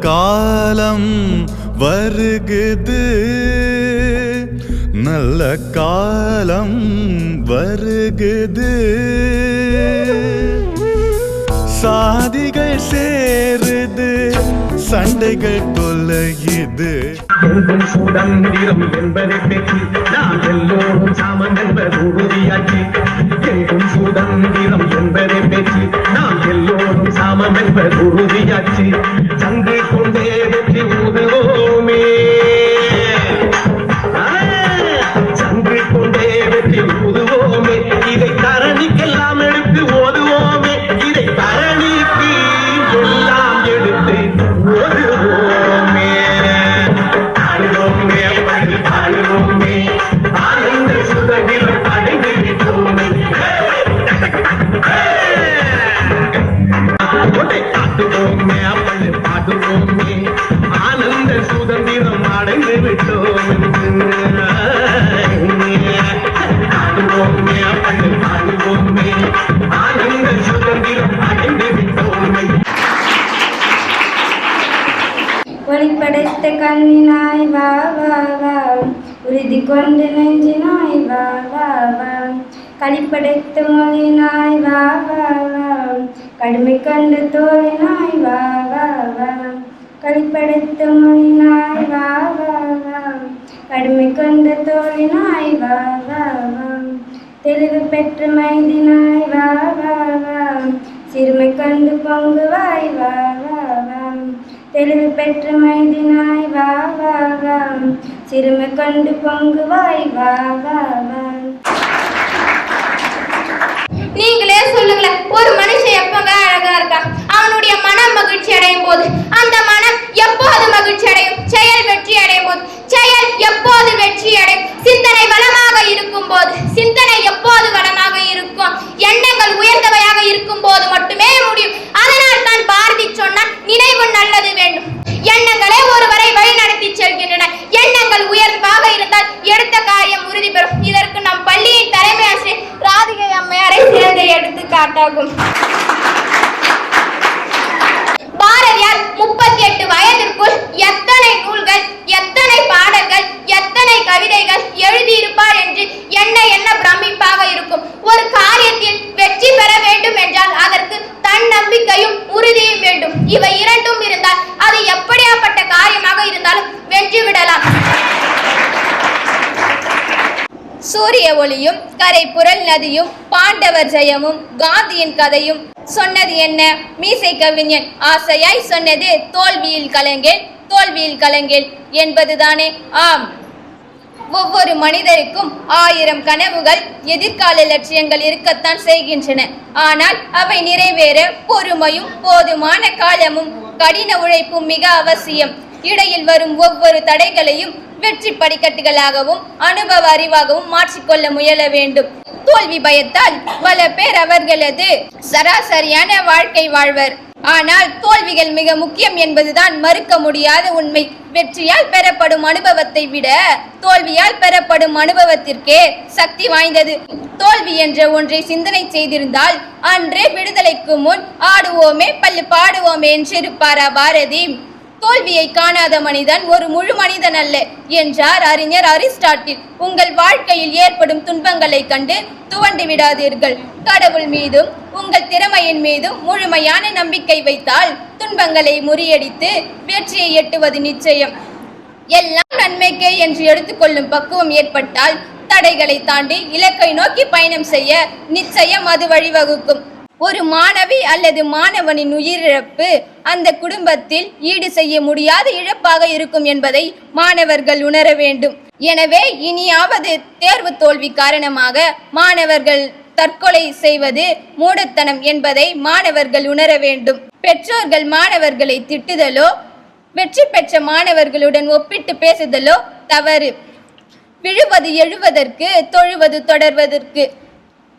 காலம் வருகுது. நல்ல காலம் வருகுது. சாதிகள் சேருது சண்டைகள் தொல்லையுது எங்கும் சுதந்திரம் என்பதை பெற்று நாம் எல்லோரும் சாமம் என்பது உறுதியாச்சு. எங்கும் சுதந்திரம் என்பதை பெற்று நாம் எல்லோரும் சாமம் என்பது உறுதியாச்சு. விட்டோமே காட்டுவோமே அப்படி பாடுவோமே ஆனந்த சுதந்திரம் அடைந்து விட்டோமே ஒளிப்படைத்த கண்ணினாய் வா வா வா. உறுதி கொண்டு நெஞ்சினாய் வா வா வா. களிப்படைத்த மொழினாய் வா வா வா. கடுமை கண்டு தோழினாய் வா வா வா. களிப்படைத்த மொழினாய் வா வா வா. கடுமை கொண்ட தோழினாய் வா வா வா. தெளிவு பெற்ற மைதினாய் வா வா வா. சிறுமை கண்டு பொங்குவாய் வா வா வா. தெளிவு பெற்ற மைதினாய் வா வா வா. சிறுமை கண்டு பொங்குவாய் வா வா வா நீங்களே சொல்லுங்களேன் ஒரு மனுஷன் எப்பங்க அழகா இருக்கான் அவனுடைய மனம் மகிழ்ச்சி அடையும் போது அந்த மனம் எப்போது மகிழ்ச்சி அடையும் செயல் வெற்றி அடையும் போது செயல் எப்போது வெற்றி அடையும் சிந்தனை வளமாக இருக்கும் போது சிந்தனை எப்போது வளமாக இருக்கும் எண்ணங்கள் உயர்ந்தவையாக இருக்கும் போது மட்டுமே முடியும் அதனால் தான் பாரதி சொன்னான் நினைவு நல்லது வேண்டும் எண்ணங்களே ஒருவரை வழிநடத்தி செல்கின்றன. எண்ணங்கள் உயர்வாக இருந்தால் எடுத்த காரியம் உறுதி பெறும். இதற்கு நம் பள்ளியின் தலைமை ஆசிரியர் ராதிகை அம்மையாரை சிறந்த எடுத்துக்காட்டாகும். பாரதியார் முப்பத்தி எட்டு வயதிற்குள் எத்தனை நூல்கள் எத்தனை பாடல்கள் எத்தனை கவிதைகள் எழுதியிருப்பார் என்று என்ன என்ன பிரமிப்பாக இருக்கும். ஒரு காரியத்தில் வெற்றி பெற வேண்டும் என்றால் அதற்கு தன்னம்பிக்கையும் உறுதியும் வேண்டும். இவை இரண்டும் இருந்தால் அது எப்படியாப்பட்ட காரியமாக இருந்தாலும் வெற்றி விடலாம். சூரிய ஒளியும் கரைபுரல் நதியும் பாண்டவர் ஜெயமும் காந்தியின் கதையும் சொன்னது என்ன? மீசை கவிஞன் ஆசையாய் சொன்னது தோல்வியில் கலங்கேன் தோல்வியில் கலங்கேன் என்பதுதானே? ஆம். ஒவ்வொரு மனிதருக்கும் ஆயிரம் கனவுகள் எதிர்கால லட்சியங்கள் இருக்கத்தான் செய்கின்றன. ஆனால் அவை நிறைவேற பொறுமையும் போதுமான காலமும் கடின உழைப்பும் மிக அவசியம். இடையில் வரும் ஒவ்வொரு தடைகளையும் வெற்றி படிக்கட்டுகளாகவும் அனுபவ அறிவாகவும் மாற்றிக்கொள்ள முயல வேண்டும். தோல்வி பயத்தால் பல பேர் அவர்களது சராசரியான வாழ்க்கை வாழ்வர். ஆனால் தோல்விகள் மிக முக்கியம் என்பதுதான் மறுக்க முடியாத உண்மை. வெற்றியால் பெறப்படும் அனுபவத்தை விட தோல்வியால் பெறப்படும் அனுபவத்திற்கே சக்தி வாய்ந்தது. தோல்வி என்ற ஒன்றை சிந்தனை செய்திருந்தால் அன்றே விடுதலைக்கு முன் ஆடுவோமே பல்லு பாடுவோமே என்றிருப்பாரா பாரதி? தோல்வியை காணாத மனிதன் ஒரு முழு மனிதன் அல்ல என்றார் அறிஞர் அரிஸ்டாட்டில். உங்கள் வாழ்க்கையில் ஏற்படும் துன்பங்களை கண்டு துவண்டு விடாதீர்கள். கடவுள் மீதும் உங்கள் திறமையின் மீதும் முழுமையான நம்பிக்கை வைத்தால் துன்பங்களை முறியடித்து வெற்றியை எட்டுவது நிச்சயம். எல்லாம் நன்மைக்கே என்று எடுத்துக்கொள்ளும் பக்குவம் ஏற்பட்டால் தடைகளை தாண்டி இலக்கை நோக்கி பயணம் செய்ய நிச்சயம் அது வழிவகுக்கும். ஒரு மாணவி அல்லது மாணவனின் உயிரிழப்பு அந்த குடும்பத்தில் ஈடு செய்ய முடியாத இழப்பாக இருக்கும் என்பதை மாணவர்கள் உணர வேண்டும். எனவே இனியாவது தேர்வு தோல்வி காரணமாக மாணவர்கள் தற்கொலை செய்வது மூடத்தனம் என்பதை மாணவர்கள் உணர வேண்டும். பெற்றோர்கள் மாணவர்களை திட்டுதலோ வெற்றி பெற்ற மாணவர்களுடன் ஒப்பிட்டு பேசுதலோ தவறு. விழுவது எழுவதற்கு தொழுவது தொடர்வதற்கு.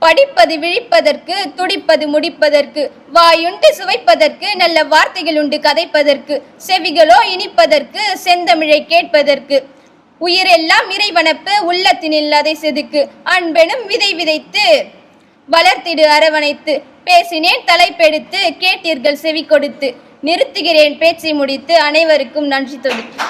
படிப்பது விழிப்பதற்கு துடிப்பது முடிப்பதற்கு வாயுண்டு சுவைப்பதற்கு நல்ல வார்த்தைகள் உண்டு கதைப்பதற்கு செவிகளோ இனிப்பதற்கு செந்தமிழை கேட்பதற்கு. உயிரெல்லாம் இறைவனப்பு உள்ளத்தினில் அதை செதுக்கு. அன்பெனும் விதை விதைத்து வளர்த்திடு அரவணைத்து. பேசினேன் தலைப்பெடுத்து கேட்டீர்கள் செவி கொடுத்து. நிறுத்துகிறேன் பேச்சை முடித்து அனைவருக்கும் நன்றி தொடுத்து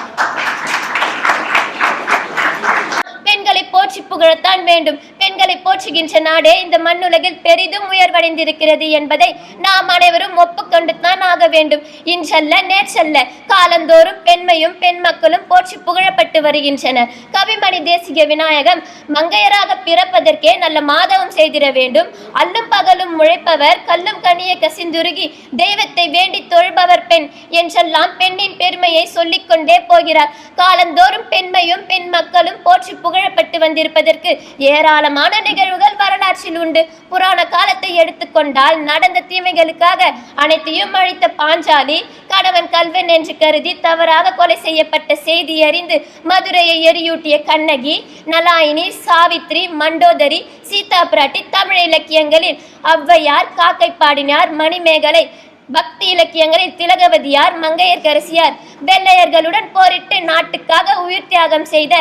பெண்களை போற்றி புகழத்தான் வேண்டும். பெண்களை போற்றுகின்ற நாடே இந்த மண்ணுலகில் பெரிதும் உயர்வடைந்திருக்கிறது என்பதை நாம் அனைவரும் ஒப்புக்கொண்டு தான் ஆக வேண்டும். இன்றல்ல நேற்றல்ல காலந்தோறும் பெண்மையும் பெண் மக்களும் போற்றி புகழப்பட்டு வருகின்றனர் கவிமணி தேசிக விநாயகம் மங்கையராக பிறப்பதற்கே நல்ல மாதவம் செய்திட வேண்டும். அல்லும் பகலும் உழைப்பவர் கல்லும் கனிய கசிந்துருகி தெய்வத்தை வேண்டி தொழுபவர் பெண் என்றெல்லாம் பெண்ணின் பெருமையை சொல்லிக்கொண்டே போகிறார். காலந்தோறும் பெண்மையும் பெண் மக்களும் போற்றி புகழப்பட்டு நடந்திருப்பதற்கு ஏராளமான நிகழ்வுகள் வரலாற்றில் உண்டு. புராண காலத்தை எடுத்துக்கொண்டால் நடந்த தீமைகளுக்காக அனைத்தையும் அழித்த பாஞ்சாலி கணவன் கல்வன் என்று கருதி தவறாக கொலை செய்யப்பட்ட செய்தி அறிந்து மதுரையை எரியூட்டிய கண்ணகி நலாயினி சாவித்ரி மண்டோதரி சீதா பிராட்டி தமிழ் இலக்கியங்களில் ஔவையார் காக்கைப்பாடினார் மணிமேகலை பக்தி இலக்கியங்களில் திலகவதியார் மங்கையர்கரசியார் வெள்ளையர்களுடன் போரிட்டு நாட்டுக்காக உயிர் தியாகம் செய்த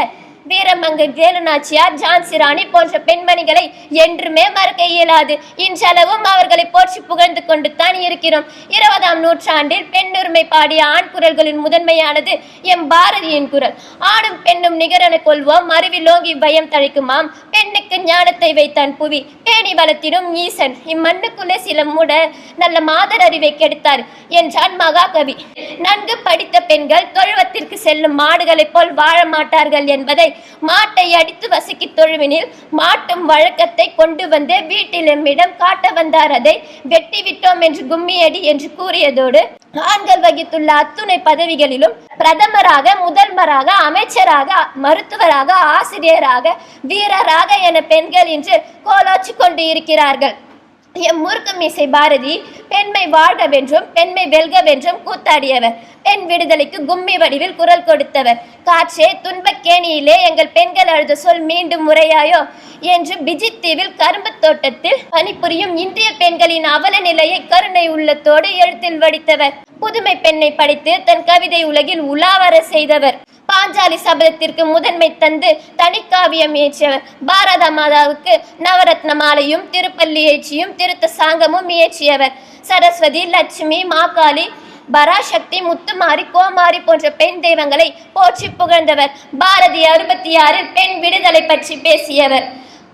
வீரமங்கு வேலுநாச்சியார் ஜான்சி ராணி போன்ற பெண்மணிகளை என்றுமே மறக்க இயலாது. இன்றளவும் அவர்களை போற்றி புகழ்ந்து கொண்டு தான் இருக்கிறோம். இருபதாம் நூற்றாண்டில் பெண்ணுரிமை பாடிய ஆண் குரல்களின் முதன்மையானது எம் பாரதியின் குரல். ஆணும் பெண்ணும் நிகரென கொள்வோம். அறிவிலோங்கி பயம் தழைக்குமாம். பெண்ணுக்கு ஞானத்தை வைத்தான் புவி. பேணி வளர்த்திடும் ஈசன். இம்மண்ணுக்குள்ளே சில மூட நல்ல மாதர் அறிவை கெடுத்தார் என்றான் மகாகவி. நன்கு படித்த பெண்கள் தொழுவத்திற்கு செல்லும் மாடுகளைப் போல் வாழ மாட்டார்கள் என்பதை மாட்டை அடித்து வசிக்கு தொழுவினில் மாட்டும் வழக்கத்தை கொண்டு வந்து வீட்டில் எம்மிடம் காட்ட வந்தார். அதை வெட்டி விட்டோம் என்று கும்மியடி என்று கூறியதோடு ஆண்கள் வகித்துள்ள அத்துணை பதவிகளிலும் பிரதமராக முதல்வராக அமைச்சராக மருத்துவராக ஆசிரியராக வீரராக என பெண்கள் இன்று கோலோச்சு கொண்டு இருக்கிறார்கள். எம் முறுக்கு மீசை பாரதி பெண்மை வாழ்கவென்றும் பெண்மை வெல்க கூத்தாடியவர். பெண் விடுதலைக்கு கும்மி வடிவில் குரல் கொடுத்தவர். காற்றே துன்பக்கேணியிலே எங்கள் பெண்கள் அழுத சொல் மீண்டும் முறையாயோ என்று பிஜித் தீவில் கரும்பு தோட்டத்தில் பணிபுரியும் இந்திய பெண்களின் அவல நிலையை கருணை உள்ளத்தோடு எழுத்தில் வடித்தவர். புதுமை பெண்ணை படித்து தன் கவிதை உலகில் உலாவர செய்தவர். பாஞ்சாலி சபதத்திற்கு முதன்மை தந்து தனிக்காவியம் இயற்றியவர் பாரத மாதாவுக்கு நவரத்ன மாலையும் திருப்பள்ளி ஏற்றியும் திருத்த சாங்கமும் இயற்றியவர் சரஸ்வதி லட்சுமி மாகாளி பராசக்தி முத்துமாரி கோமாரி போன்ற பெண் தெய்வங்களை போற்றி புகழ்ந்தவர். பாரதி அறுபத்தி ஆறு பெண் விடுதலை பற்றி பேசியவர்.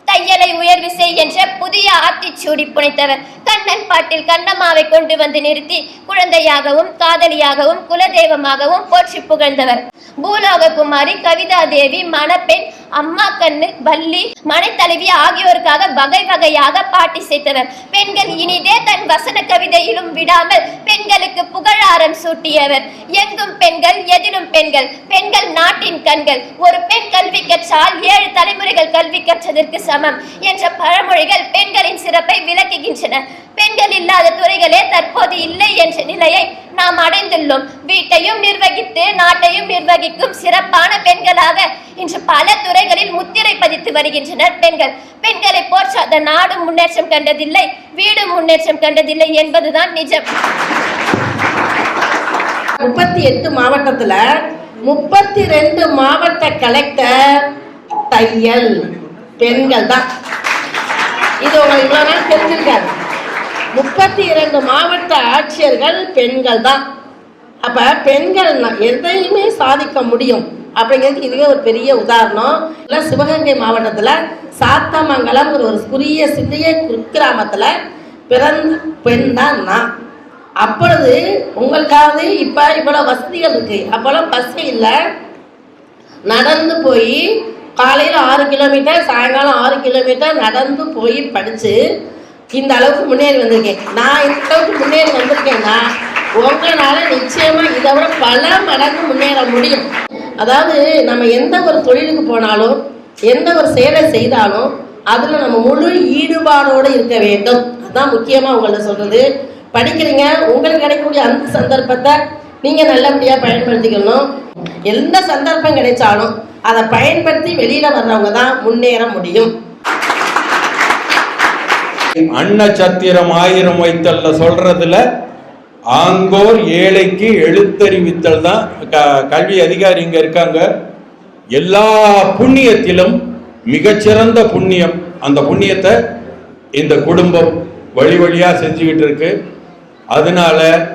தையலை உயர்வு செய் என்ற புதிய ஆத்திச்சூடி புனைத்தவர். கண்ணன் பாட்டில் கண்ணம்மாவை கொண்டு வந்து நிறுத்தி குழந்தையாகவும் காதலியாகவும் குலதெய்வமாகவும் போற்றி புகழ்ந்தவர். பூலோக குமாரி கவிதா தேவி மணப்பெண் அம்மா கண்ணு வள்ளி மனைத்தலைவி ஆகியோருக்காக வகை வகையாக பாட்டி செய்தவர் பெண்கள் இனிதே தன் வசன கவிதையிலும் விடாமல் பெண்களுக்கு புகழாரம் சூட்டியவர். எங்கும் பெண்கள் எதிலும் பெண்கள். பெண்கள் நாட்டின் கண்கள். ஒரு பெண் கல்வி கற்றால் ஏழு தலைமுறைகள் கல்வி கற்றதற்கு சமம் என்ற பழமொழிகள் பெண்களின் சிறப்பை விளக்குகின்றன. பெண்கள் இல்லாத துறைகளே தற்போது இல்லை என்ற நிலையை நாம் அடைந்துள்ளோம். வீட்டையும் நிர்வகித்து நாட்டையும் நிர்வகிக்கும் சிறப்பான பெண்களாக இன்று பல துறைகளில் முத்திரை பதித்து வருகின்றனர் பெண்கள். பெண்களை போற்றாத நாடும் முன்னேற்றம் கண்டதில்லை வீடும் முன்னேற்றம் கண்டதில்லை என்பதுதான் நிஜம். முப்பத்தி எட்டு மாவட்டத்துல முப்பத்தி ரெண்டு மாவட்ட கலெக்டர் தையல். பெண்கள் தான் இது உங்களுக்கு இவ்வளவு நாள் தெரிஞ்சிருக்காரு முப்பத்தி இரண்டு மாவட்ட ஆட்சியர்கள் பெண்கள் தான் அப்ப பெண்கள் எதையுமே சாதிக்க முடியும் அப்படிங்கிறதுக்கு இதுவே ஒரு பெரிய உதாரணம். இல்ல சிவகங்கை மாவட்டத்துல சாத்தமங்கலம் ஒரு சிறிய சிறிய குக்கிராமத்துல பிறந்த பெண் தான் நான். அப்பொழுது உங்களுக்காவது இப்ப இவ்வளவு வசதிகள் இருக்கு. அப்போல்லாம் பஸ் இல்லை. நடந்து போய் காலையில் ஆறு கிலோமீட்டர் சாயங்காலம் ஆறு கிலோமீட்டர் நடந்து போய் படித்து இந்த அளவுக்கு முன்னேறி வந்திருக்கேன். நான் இந்த அளவுக்கு முன்னேறி வந்திருக்கேன்னா உங்களால நிச்சயமா இதை விட பல மடங்கு முன்னேற முடியும். அதாவது நம்ம எந்த ஒரு தொழிலுக்கு போனாலும் எந்த ஒரு செயலை செய்தாலும் அதுல நம்ம முழு ஈடுபாடோடு இருக்க வேண்டும். அதுதான் முக்கியமா உங்கள்ட்ட சொல்றது. படிக்கிறீங்க உங்களுக்கு கிடைக்கக்கூடிய அந்த சந்தர்ப்பத்தை நீங்க நல்லபடியா பயன்படுத்திக்கணும். எந்த சந்தர்ப்பம் கிடைச்சாலும் அதை பயன்படுத்தி வெளியில வர்றவங்க தான் முன்னேற முடியும். அன்ன சத்திரம் ஆயிரம் வைத்தல்ல சொல்றதுல ஆங்கோர் ஏழைக்கு எழுத்தறிவித்தல் தான். க- கல்வி அதிகாரி இங்க இருக்காங்க. எல்லா புண்ணியத்திலும் மிகச்சிறந்த புண்ணியம். அந்த புண்ணியத்தை இந்த குடும்பம் வழி வழியா செஞ்சுக்கிட்டு இருக்கு. அதனால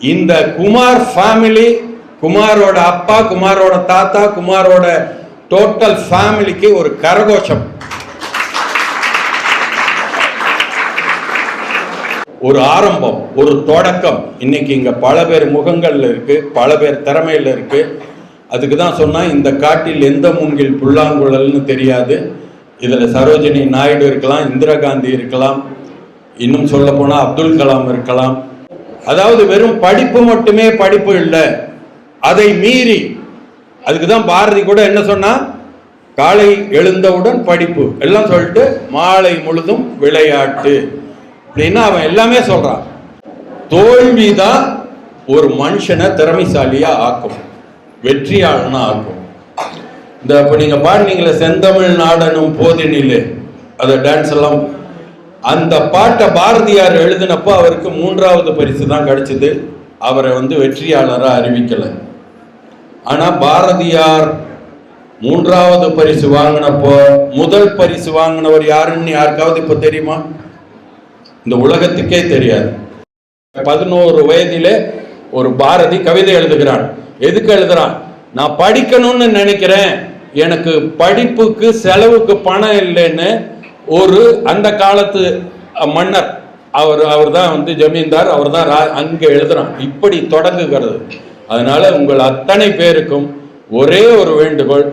இந்த குமார் ஃபேமிலி குமாரோட அப்பா குமாரோட தாத்தா குமாரோட டோட்டல் ஃபேமிலிக்கு ஒரு கரகோஷம். ஒரு ஆரம்பம் ஒரு தொடக்கம். இன்னைக்கு இங்கே பல பேர் முகங்களில் இருக்குது பல பேர் திறமையில் இருக்குது அதுக்கு தான் சொன்னால் இந்த காட்டில் எந்த மூங்கில் புல்லாங்குழல்னு தெரியாது. இதில் சரோஜினி நாயுடு இருக்கலாம் இந்திரா காந்தி இருக்கலாம் இன்னும் சொல்ல போனால் அப்துல் கலாம் இருக்கலாம். அதாவது வெறும் படிப்பு மட்டுமே படிப்பு இல்லை. அதை மீறி அதுக்கு தான் பாரதி கூட என்ன சொன்னால் காலை எழுந்தவுடன் படிப்பு. எல்லாம் சொல்லிட்டு மாலை முழுதும் விளையாட்டு. அப்படின்னா அவன் எல்லாமே சொல்றான்? தோல்விதான் ஒரு மனுஷனை திறமைசாலியா ஆக்கும். வெற்றியாளனா ஆக்கும். இந்த இப்ப நீங்க பாடுனீங்களே செந்தமிழ் நாடனும் போதினிலே அந்த டான்ஸ் எல்லாம். அந்த பாட்டை பாரதியார் எழுதினப்போ அவருக்கு மூன்றாவது பரிசு தான் கிடைச்சது. அவரை வந்து வெற்றியாளராக அறிவிக்கல. ஆனா பாரதியார் மூன்றாவது பரிசு வாங்கினப்போ முதல் பரிசு வாங்கினவர் யாருன்னு யாருக்காவது இப்ப தெரியுமா? இந்த உலகத்துக்கே தெரியாது. பதினோரு வயதிலே ஒரு பாரதி கவிதை எழுதுகிறான். எதுக்கு எழுதுறான்? நான் படிக்கணும்னு நினைக்கிறேன். எனக்கு படிப்புக்கு செலவுக்கு பணம் இல்லைன்னு ஒரு அந்த காலத்து மன்னர் அவர் அவர் தான் வந்து ஜமீன்தார் அவர் தான் அங்கே எழுதுறான். இப்படி தொடங்குகிறது. அதனால உங்கள் அத்தனை பேருக்கும் ஒரே ஒரு வேண்டுகோள்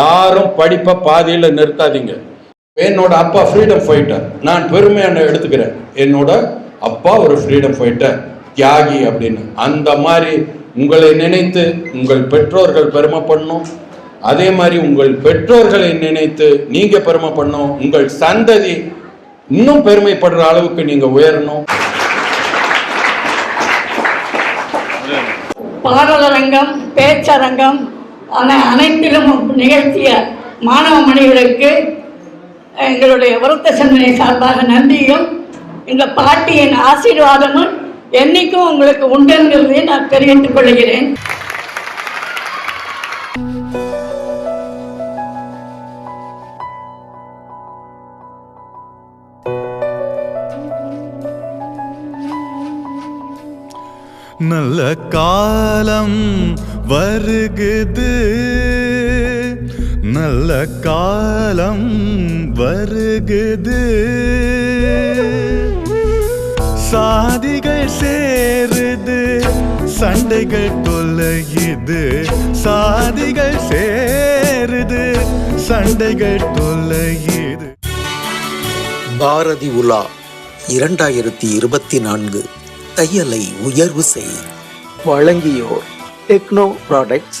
யாரும் படிப்பை பாதியில் நிறுத்தாதீங்க. என்னோட அப்பா ஃப்ரீடம் ஃபைட்டர் நான் பெருமையான எடுத்துக்கிறேன். என்னோட அப்பா ஒரு ஃப்ரீடம் ஃபைட்டர் தியாகி அப்படின்னு. அந்த மாதிரி உங்களை நினைத்து உங்கள் பெற்றோர்கள் பெருமை பண்ணும். அதே மாதிரி உங்கள் பெற்றோர்களை நினைத்து நீங்க பெருமை பண்ணும். உங்கள் சந்ததி இன்னும் பெருமைப்படுற அளவுக்கு நீங்க உயரணும். பாடலரங்கம் பேச்சரங்கம் அனைத்திலும் நிகழ்த்திய மாணவ மணிகளுக்கு எங்களுடைய வருத்த சிந்தனை சார்பாக நன்றியும் இந்த பாட்டியின் ஆசீர்வாதமும் என்னைக்கும் உங்களுக்கு உண்டுங்கிறதை நான் தெரிவித்துக் கொள்கிறேன். நல்ல காலம் வருகுது. நல்ல காலம் வருகுது. சாதிகள் சேருது சண்டைகள் தொல்லையுது சாதிகள் சேருது சண்டைகள் தொல்லையுது பாரதி உலா இரண்டாயிரத்தி இருபத்தி நான்கு தையலை உயர்வு செய். வழங்கியோர் techno products.